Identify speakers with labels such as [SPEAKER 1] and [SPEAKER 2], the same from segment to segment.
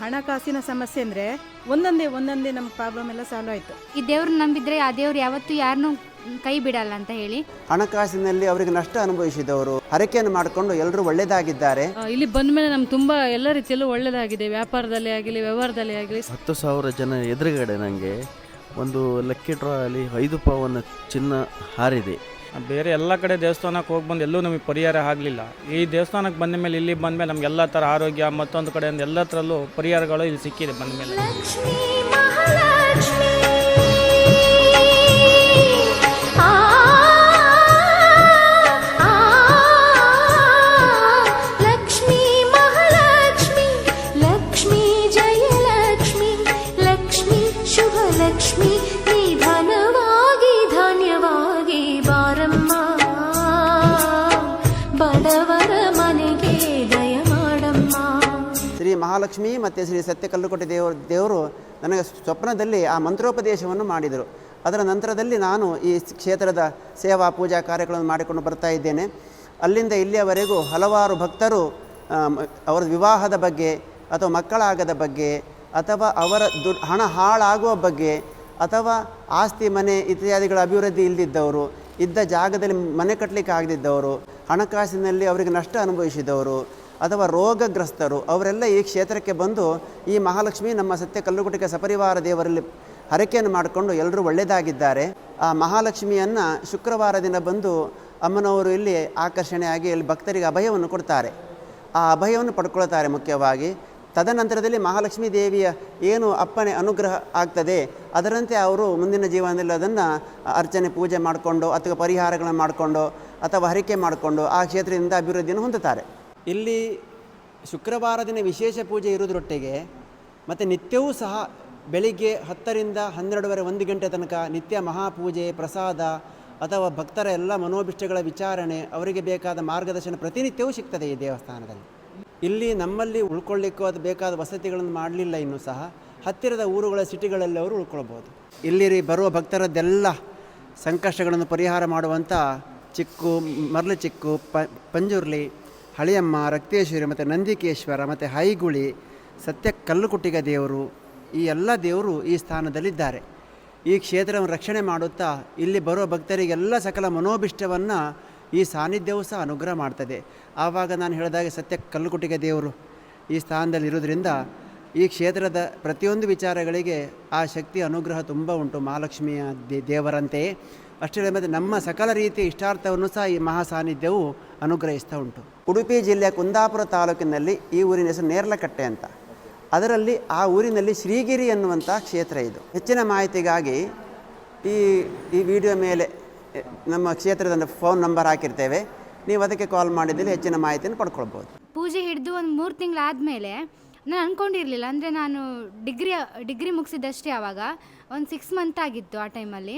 [SPEAKER 1] ಹಣಕಾಸಿನ ಸಮಸ್ಯೆ ಅಂದ್ರೆ ಒಂದೊಂದೇ ಒಂದೊಂದೇ ನಮ್ಮ ಪ್ರಾಬ್ಲಮ್ ಎಲ್ಲ ಸಾಲ್ವ್ ಆಯ್ತು.
[SPEAKER 2] ಈ ದೇವ್ರು ನಂಬಿದ್ರೆ ಆ ದೇವ್ರು ಯಾವತ್ತೂ ಯಾರನ್ನೂ ಕೈ ಬಿಡಲ್ಲ ಅಂತ ಹೇಳಿ.
[SPEAKER 3] ಹಣಕಾಸಿನಲ್ಲಿ ಅವರಿಗೆ ನಷ್ಟ ಅನುಭವಿಸಿದವರು ಹರಕೆಯನ್ನು ಮಾಡಿಕೊಂಡು ಎಲ್ಲರೂ ಒಳ್ಳೆಯದಾಗಿದ್ದಾರೆ
[SPEAKER 4] ಆ, ಇಲ್ಲಿ ಬಂದ ಮೇಲೆ ನಮ್ಗೆ ತುಂಬಾ ಎಲ್ಲ ರೀತಿಯಲ್ಲೂ ಒಳ್ಳೆಯದಾಗಿದೆ ವ್ಯಾಪಾರದಲ್ಲಿ ಆಗಲಿ ವ್ಯವಹಾರದಲ್ಲಿ ಆಗಲಿ.
[SPEAKER 5] ಹತ್ತು ಸಾವಿರ ಜನ ಎದುರುಗಡೆ ನನಗೆ ಒಂದು ಲಕ್ಕಿ ಡ್ರಾ ಅಲ್ಲಿ ಐದು ಪವನ್ ಚಿನ್ನ ಹಾರಿದೆ.
[SPEAKER 6] ಬೇರೆ ಎಲ್ಲ ಕಡೆ ದೇವಸ್ಥಾನಕ್ಕೆ ಹೋಗಿ ಬಂದು ಎಲ್ಲೂ ನಮಗೆ ಪರಿಹಾರ ಆಗಲಿಲ್ಲ. ಈ ದೇವಸ್ಥಾನಕ್ಕೆ ಬಂದ ಮೇಲೆ ಇಲ್ಲಿ ಬಂದ ಮೇಲೆ ನಮ್ಗೆ ಎಲ್ಲ ಥರ ಆರೋಗ್ಯ, ಮತ್ತೊಂದು ಕಡೆಯಿಂದ ಎಲ್ಲ ಥರಲ್ಲೂ ಪರಿಹಾರಗಳು ಇಲ್ಲಿ ಸಿಕ್ಕಿದೆ ಬಂದ ಮೇಲೆ.
[SPEAKER 7] ಲಕ್ಷ್ಮೀ ಮಹಾಲಕ್ಷ್ಮಿ
[SPEAKER 3] ಮತ್ತು ಶ್ರೀ ಸತ್ಯಕಲ್ಲುಕೋಟೆ ದೇವರು ದೇವರು ನನಗೆ ಸ್ವಪ್ನದಲ್ಲಿ ಆ ಮಂತ್ರೋಪದೇಶವನ್ನು ಮಾಡಿದರು. ಅದರ ನಂತರದಲ್ಲಿ ನಾನು ಈ ಕ್ಷೇತ್ರದ ಸೇವಾ ಪೂಜಾ ಕಾರ್ಯಗಳನ್ನು ಮಾಡಿಕೊಂಡು ಬರ್ತಾ ಇದ್ದೇನೆ. ಅಲ್ಲಿಂದ ಇಲ್ಲಿಯವರೆಗೂ ಹಲವಾರು ಭಕ್ತರು ಅವರ ವಿವಾಹದ ಬಗ್ಗೆ ಅಥವಾ ಮಕ್ಕಳಾಗದ ಬಗ್ಗೆ ಅಥವಾ ಅವರ ದು, ಹಣ ಹಾಳಾಗುವ ಬಗ್ಗೆ ಅಥವಾ ಆಸ್ತಿ, ಮನೆ ಇತ್ಯಾದಿಗಳ ಅಭಿವೃದ್ಧಿ ಇಲ್ಲದಿದ್ದವರು ಇದ್ದ ಜಾಗದಲ್ಲಿ ಮನೆ ಕಟ್ಟಲಿಕ್ಕೆ ಆಗದಿದ್ದವರು, ಹಣಕಾಸಿನಲ್ಲಿ ಅವರಿಗೆ ನಷ್ಟ ಅನುಭವಿಸಿದವರು ಅಥವಾ ರೋಗಗ್ರಸ್ತರು, ಅವರೆಲ್ಲ ಈ ಕ್ಷೇತ್ರಕ್ಕೆ ಬಂದು ಈ ಮಹಾಲಕ್ಷ್ಮಿ ನಮ್ಮ ಸತ್ಯ ಕಲ್ಲುಗುಟಿಕ ಸಪರಿವಾರ ದೇವರಲ್ಲಿ ಹರಕೆಯನ್ನು ಮಾಡಿಕೊಂಡು ಎಲ್ಲರೂ ಒಳ್ಳೆಯದಾಗಿದ್ದಾರೆ ಆ ಮಹಾಲಕ್ಷ್ಮಿಯನ್ನು ಶುಕ್ರವಾರ ದಿನ ಬಂದು ಅಮ್ಮನವರು ಇಲ್ಲಿ ಆಕರ್ಷಣೆಯಾಗಿ ಇಲ್ಲಿ ಭಕ್ತರಿಗೆ ಅಭಯವನ್ನು ಕೊಡ್ತಾರೆ. ಆ ಅಭಯವನ್ನು ಪಡ್ಕೊಳ್ತಾರೆ ಮುಖ್ಯವಾಗಿ. ತದನಂತರದಲ್ಲಿ ಮಹಾಲಕ್ಷ್ಮೀ ದೇವಿಯ ಏನು ಅಪ್ಪಣೆ ಅನುಗ್ರಹ ಆಗ್ತದೆ, ಅದರಂತೆ ಅವರು ಮುಂದಿನ ಜೀವನದಲ್ಲಿ ಅದನ್ನು ಅರ್ಚನೆ, ಪೂಜೆ ಮಾಡಿಕೊಂಡು ಅಥವಾ ಪರಿಹಾರಗಳನ್ನು ಮಾಡಿಕೊಂಡು ಅಥವಾ ಹರಿಕೆ ಮಾಡಿಕೊಂಡು ಆ ಕ್ಷೇತ್ರದಿಂದ ಅಭಿವೃದ್ಧಿಯನ್ನು ಹೊಂದುತ್ತಾರೆ. ಇಲ್ಲಿ ಶುಕ್ರವಾರ ದಿನ ವಿಶೇಷ ಪೂಜೆ ಇರೋದ್ರೊಟ್ಟಿಗೆ ಮತ್ತು ನಿತ್ಯವೂ ಸಹ ಬೆಳಿಗ್ಗೆ ಹತ್ತರಿಂದ ಹನ್ನೆರಡುವರೆ ಒಂದು ಗಂಟೆ ತನಕ ನಿತ್ಯ ಮಹಾಪೂಜೆ, ಪ್ರಸಾದ ಅಥವಾ ಭಕ್ತರ ಎಲ್ಲ ಮನೋಭಿಷ್ಟಗಳ ವಿಚಾರಣೆ ಅವರಿಗೆ ಬೇಕಾದ ಮಾರ್ಗದರ್ಶನ ಪ್ರತಿನಿತ್ಯವೂ ಸಿಗ್ತದೆ ಈ ದೇವಸ್ಥಾನದಲ್ಲಿ. ಇಲ್ಲಿ ನಮ್ಮಲ್ಲಿ ಉಳ್ಕೊಳ್ಳಿಕ್ಕೂ ಅದು ಬೇಕಾದ ವಸತಿಗಳನ್ನು ಮಾಡಲಿಲ್ಲ ಇನ್ನೂ ಸಹ. ಹತ್ತಿರದ ಊರುಗಳ ಸಿಟಿಗಳಲ್ಲಿ ಅವರು ಉಳ್ಕೊಳ್ಬೋದು. ಇಲ್ಲಿ ಬರುವ ಭಕ್ತರದ್ದೆಲ್ಲ ಸಂಕಷ್ಟಗಳನ್ನು ಪರಿಹಾರ ಮಾಡುವಂಥ ಚಿಕ್ಕು ಮರಳು ಚಿಕ್ಕು ಪಂಜುರ್ಲಿ ಹಳಿಯಮ್ಮ, ರಕ್ತೇಶ್ವರಿ ಮತ್ತು ನಂದಿಕೇಶ್ವರ ಮತ್ತು ಹೈಗುಳಿ ಸತ್ಯ ಕಲ್ಲುಕುಟ್ಟಿಗ ದೇವರು, ಈ ಎಲ್ಲ ದೇವರು ಈ ಸ್ಥಾನದಲ್ಲಿದ್ದಾರೆ. ಈ ಕ್ಷೇತ್ರವನ್ನು ರಕ್ಷಣೆ ಮಾಡುತ್ತಾ ಇಲ್ಲಿ ಬರುವ ಭಕ್ತರಿಗೆಲ್ಲ ಸಕಲ ಮನೋಭಿಷ್ಟವನ್ನು ಈ ಸಾನ್ನಿಧ್ಯವು ಸಹ ಅನುಗ್ರಹ ಮಾಡ್ತದೆ. ಆವಾಗ ನಾನು ಹೇಳಿದಾಗೆ ಸತ್ಯ ಕಲ್ಲುಕುಟ್ಟಿಗ ದೇವರು ಈ ಸ್ಥಾನದಲ್ಲಿರೋದ್ರಿಂದ ಈ ಕ್ಷೇತ್ರದ ಪ್ರತಿಯೊಂದು ವಿಚಾರಗಳಿಗೆ ಆ ಶಕ್ತಿ, ಅನುಗ್ರಹ ತುಂಬ ಉಂಟು. ಮಹಾಲಕ್ಷ್ಮಿಯ ದೇವರಂತೆಯೇ ಅಷ್ಟೇ ಮತ್ತು ನಮ್ಮ ಸಕಲ ರೀತಿಯ ಇಷ್ಟಾರ್ಥವನ್ನು ಸಹ ಈ ಮಹಾ ಸಾನ್ನಿಧ್ಯವು ಅನುಗ್ರಹಿಸ್ತಾ ಉಂಟು. ಉಡುಪಿ ಜಿಲ್ಲೆಯ ಕುಂದಾಪುರ ತಾಲೂಕಿನಲ್ಲಿ ಈ ಊರಿನ ಹೆಸರು ನೇರ್ಲಕಟ್ಟೆ ಅಂತ. ಅದರಲ್ಲಿ ಆ ಊರಿನಲ್ಲಿ ಶ್ರೀಗಿರಿ ಎನ್ನುವಂಥ ಕ್ಷೇತ್ರ ಇದು. ಹೆಚ್ಚಿನ ಮಾಹಿತಿಗಾಗಿ ಈ ಈ ವಿಡಿಯೋ ಮೇಲೆ ನಮ್ಮ ಕ್ಷೇತ್ರದ ಫೋನ್ ನಂಬರ್ ಹಾಕಿರ್ತೇವೆ. ನೀವು ಅದಕ್ಕೆ ಕಾಲ್ ಮಾಡಿದಲ್ಲಿ ಹೆಚ್ಚಿನ ಮಾಹಿತಿಯನ್ನು ಪಡ್ಕೊಳ್ಬೋದು.
[SPEAKER 2] ಪೂಜೆ ಹಿಡಿದು ಒಂದು ಮೂರು ತಿಂಗಳಾದಮೇಲೆ ನಾನು ಅಂದ್ಕೊಂಡಿರಲಿಲ್ಲ ಅಂದರೆ ನಾನು ಡಿಗ್ರಿ ಡಿಗ್ರಿ ಮುಗಿಸಿದಷ್ಟೇ ಆವಾಗ, ಒಂದು ಸಿಕ್ಸ್ ಮಂತ್ ಆಗಿತ್ತು ಆ ಟೈಮಲ್ಲಿ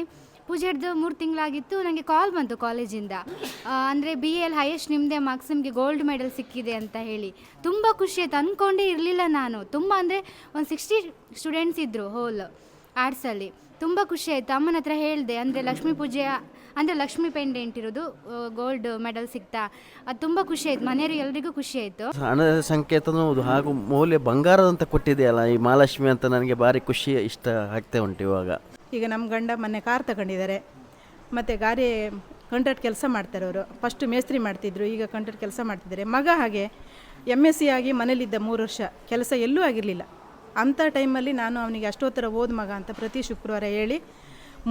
[SPEAKER 2] ಪೂಜೆ ಹಿಡ್ದು ಮೂರು ತಿಂಗಳಾಗಿತ್ತು ನನಗೆ ಕಾಲ್ ಬಂತು ಕಾಲೇಜಿಂದ ಅಂದರೆ ಬಿ ಎಲ್ ಹೈಯೆಸ್ಟ್ ನಿಮ್ಮದೇ ಮಾರ್ಕ್ಸ್ ನಿಮಗೆ ಗೋಲ್ಡ್ ಮೆಡಲ್ ಸಿಕ್ಕಿದೆ ಅಂತ ಹೇಳಿ. ತುಂಬ ಖುಷಿ ಆಯ್ತು. ಅಂದ್ಕೊಂಡೇ ಇರಲಿಲ್ಲ ನಾನು. ತುಂಬ ಅಂದರೆ ಒಂದು ಸಿಕ್ಸ್ಟಿ ಸ್ಟೂಡೆಂಟ್ಸ್ ಇದ್ದರು ಹೋಲ್ ಆರ್ಟ್ಸಲ್ಲಿ ತುಂಬ ಖುಷಿ ಆಯಿತು. ಅಮ್ಮನ ಹತ್ರ ಹೇಳಿದೆ, ಅಂದರೆ ಲಕ್ಷ್ಮೀ ಪೂಜೆ ಅಂದರೆ ಲಕ್ಷ್ಮೀ ಪೆಂಡೆಂಟ್ ಇರೋದು ಗೋಲ್ಡ್ ಮೆಡಲ್ ಸಿಗ್ತಾ ಅದು ತುಂಬ ಖುಷಿ ಆಯ್ತು. ಮನೆಯವ್ರಿಗೆ ಎಲ್ಲರಿಗೂ ಖುಷಿ ಆಯಿತು.
[SPEAKER 5] ಹಣದ ಸಂಕೇತನೂ ಹಾಗೂ ಮೌಲ್ಯ ಬಂಗಾರದಂತ ಕೊಟ್ಟಿದೆಯಲ್ಲ ಈ ಮಹಾಲಕ್ಷ್ಮಿ ಅಂತ ನನಗೆ ಭಾರಿ ಖುಷಿ ಇಷ್ಟ ಆಗ್ತಾ ಉಂಟು ಇವಾಗ.
[SPEAKER 1] ಈಗ ನಮ್ಮ ಗಂಡ ಮೊನ್ನೆ ಕಾರ್ ತಗೊಂಡಿದ್ದಾರೆ. ಮತ್ತು ಗಾರೆ ಕಂಟ್ರಾಕ್ಟ್ ಕೆಲಸ ಮಾಡ್ತಾರೆ ಅವರು ಫಸ್ಟ್ ಮೇಸ್ತ್ರಿ ಮಾಡ್ತಿದ್ರು, ಈಗ ಕಂಟ್ರಾಕ್ಟ್ ಕೆಲಸ ಮಾಡ್ತಿದ್ದಾರೆ. ಮಗ ಹಾಗೆ ಎಂ ಎಸ್ ಸಿ ಆಗಿ ಮನೇಲಿದ್ದ ಮೂರು ವರ್ಷ. ಕೆಲಸ ಎಲ್ಲೂ ಆಗಿರಲಿಲ್ಲ. ಅಂಥ ಟೈಮಲ್ಲಿ ನಾನು ಅವನಿಗೆ ಅಷ್ಟೋತ್ತರ ಓದ್ ಮಗ ಅಂತ ಪ್ರತಿ ಶುಕ್ರವಾರ ಹೇಳಿ,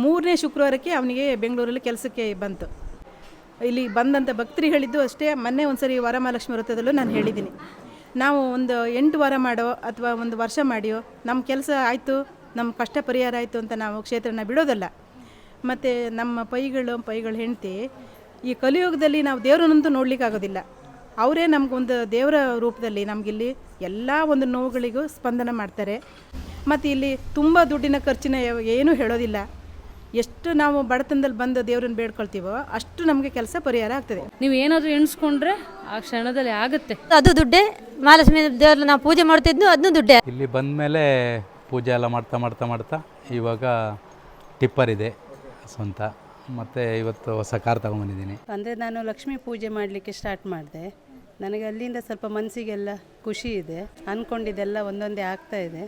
[SPEAKER 1] ಮೂರನೇ ಶುಕ್ರವಾರಕ್ಕೆ ಅವನಿಗೆ ಬೆಂಗಳೂರಲ್ಲಿ ಕೆಲಸಕ್ಕೆ ಬಂತು. ಇಲ್ಲಿ ಬಂದಂಥ ಭಕ್ತರು ಹೇಳಿದ್ದು ಅಷ್ಟೇ, ಮೊನ್ನೆ ಒಂದು ಸರಿ ವರಮಹಾಲಕ್ಷ್ಮಿ ವೃತ್ತದಲ್ಲೂ ನಾನು ಹೇಳಿದ್ದೀನಿ. ನಾವು ಒಂದು ಎಂಟು ವಾರ ಮಾಡೋ ಅಥವಾ ಒಂದು ವರ್ಷ ಮಾಡಿಯೋ ನಮ್ಮ ಕೆಲಸ ಆಯಿತು ನಮ್ಮ ಕಷ್ಟ ಪರಿಹಾರ ಆಯಿತು ಅಂತ ನಾವು ಕ್ಷೇತ್ರನ ಬಿಡೋದಲ್ಲ. ಮತ್ತು ನಮ್ಮ ಪೈಗಳು ಪೈಗಳು ಹೆಂಡತಿ ಈ ಕಲಿಯುಗದಲ್ಲಿ ನಾವು ದೇವರನ್ನಂತೂ ನೋಡಲಿಕ್ಕಾಗೋದಿಲ್ಲ. ಅವರೇ ನಮಗೊಂದು ದೇವರ ರೂಪದಲ್ಲಿ ನಮಗಿಲ್ಲಿ ಎಲ್ಲ ಒಂದು ನೋವುಗಳಿಗೂ ಸ್ಪಂದನ ಮಾಡ್ತಾರೆ. ಮತ್ತು ಇಲ್ಲಿ ತುಂಬ ದುಡ್ಡಿನ ಖರ್ಚಿನ ಏನೂ ಹೇಳೋದಿಲ್ಲ. ಎಷ್ಟು ನಾವು ಬಡತನದಲ್ಲಿ ಬಂದು ದೇವ್ರನ್ನ ಬೇಡ್ಕೊಳ್ತೀವೋ ಅಷ್ಟು ನಮಗೆ ಕೆಲಸ ಪರಿಹಾರ ಆಗ್ತದೆ.
[SPEAKER 4] ನೀವು ಏನಾದರೂ ಎಣಿಸ್ಕೊಂಡ್ರೆ ಆ ಕ್ಷಣದಲ್ಲಿ ಆಗುತ್ತೆ.
[SPEAKER 8] ಅದು ದುಡ್ಡೇ. ಮಹಾಲಕ್ಷ್ಮಿ ದೇವ್ರನ್ನ ನಾವು ಪೂಜೆ ಮಾಡ್ತಿದ್ನು ಅದನ್ನು ದುಡ್ಡೇ.
[SPEAKER 9] ಇಲ್ಲಿ ಬಂದ ಮೇಲೆ ಪೂಜೆ ಎಲ್ಲ ಮಾಡ್ತಾ ಮಾಡ್ತಾ ಮಾಡ್ತಾ ಇವಾಗ ಟಿಪ್ಪರ್ ಇದೆ ಸ್ವಂತ. ಮತ್ತು ಇವತ್ತು ಹೊಸ ಕಾರ್ ತಗೊಂಬಂದಿದ್ದೀನಿ.
[SPEAKER 10] ಅಂದರೆ ನಾನು ಲಕ್ಷ್ಮೀ ಪೂಜೆ ಮಾಡಲಿಕ್ಕೆ ಸ್ಟಾರ್ಟ್ ಮಾಡಿದೆ. ನನಗೆ ಅಲ್ಲಿಂದ ಸ್ವಲ್ಪ ಮನಸ್ಸಿಗೆಲ್ಲ ಖುಷಿ ಇದೆ. ಅಂದ್ಕೊಂಡಿದ್ದೆಲ್ಲ ಒಂದೊಂದೇ ಆಗ್ತಾ ಇದೆ.